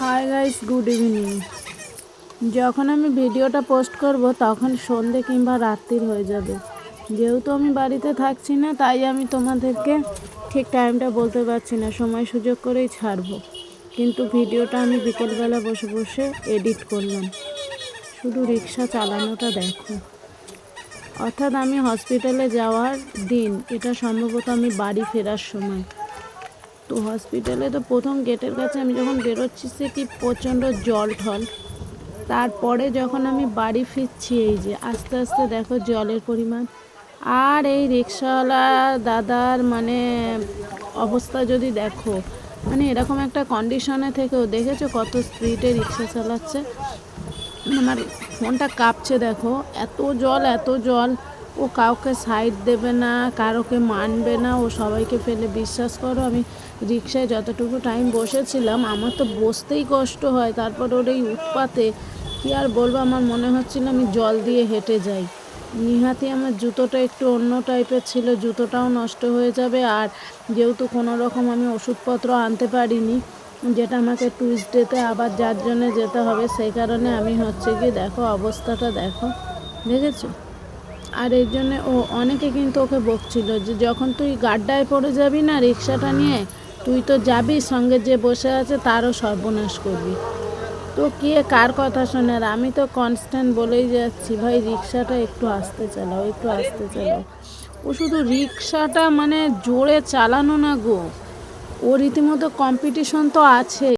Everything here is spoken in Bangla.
হাই গাইস গুড ইভিনিং যখন আমি ভিডিওটা পোস্ট করব, তখন সন্ধে কিংবা রাত্রির হয়ে যাবে। যেহেতু আমি বাড়িতে থাকছি না, তাই আমি তোমাদেরকে ঠিক টাইমটা বলতে পারছি না, সময় সুযোগ করেই ছাড়বো। কিন্তু ভিডিওটা আমি বিকেলবেলা বসে বসে এডিট করলাম। শুধু রিক্সা চালানোটা দেখো। অর্থাৎ আমি হসপিটালে যাওয়ার দিন, এটা সম্ভবত আমি বাড়ি ফেরার সময়। তো হসপিটালে তো প্রথম গেটের কাছে আমি যখন বেরোচ্ছি, সে কি প্রচণ্ড জল ঠল তারপরে যখন আমি বাড়ি ফিরছি, এই যে আস্তে আস্তে দেখো জলের পরিমাণ। আর এই রিক্সাওয়ালা দাদার মানে অবস্থা যদি দেখো মানে এরকম একটা কন্ডিশনে থেকেও দেখেছ কত স্পিডে রিক্সা চালাচ্ছে? আমার ফোনটা কাঁপছে দেখো, এত জল এত জল। ও কাউকে সাইড দেবে না, কারোকে মানবে না, ও সবাইকে ফেলে বিশ্বাস করো। আমি রিক্সায় যতটুকু টাইম বসেছিলাম, আমার তো বসতেই কষ্ট হয়। তারপর ওর এই উৎপাতে কী আর বলব, আমার মনে হচ্ছিল আমি জল দিয়ে হেঁটে যাই। নিহাতি আমার জুতোটা একটু অন্য টাইপের ছিল, জুতোটাও নষ্ট হয়ে যাবে। আর যেহেতু কোনো রকম আমি ওষুধপত্র আনতে পারিনি, যেটা আমাকে টুইসডেতে আবার যার জন্য যেতে হবে, সেই কারণে আমি হচ্ছে কি দেখো, অবস্থাটা দেখো। দেখেছ? আর এই জন্যে ও অনেকে কিন্তু ওকে বকছিল যে যখন তুই গাড্ডায় পড়ে যাবি না রিক্সাটা নিয়ে, তুই তো যাবি, সঙ্গে যে বসে আছে তারও সর্বনাশ করবি। তো কে কার কথা শোনে? আর আমি তো কনস্ট্যান্ট বলেই যাচ্ছি, ভাই, রিক্সাটা একটু আসতে চালাও, একটু আসতে চালাও। ও শুধু রিক্সাটা মানে জোরে চালানো না গো। ও রীতিমতো কম্পিটিশন তো আছে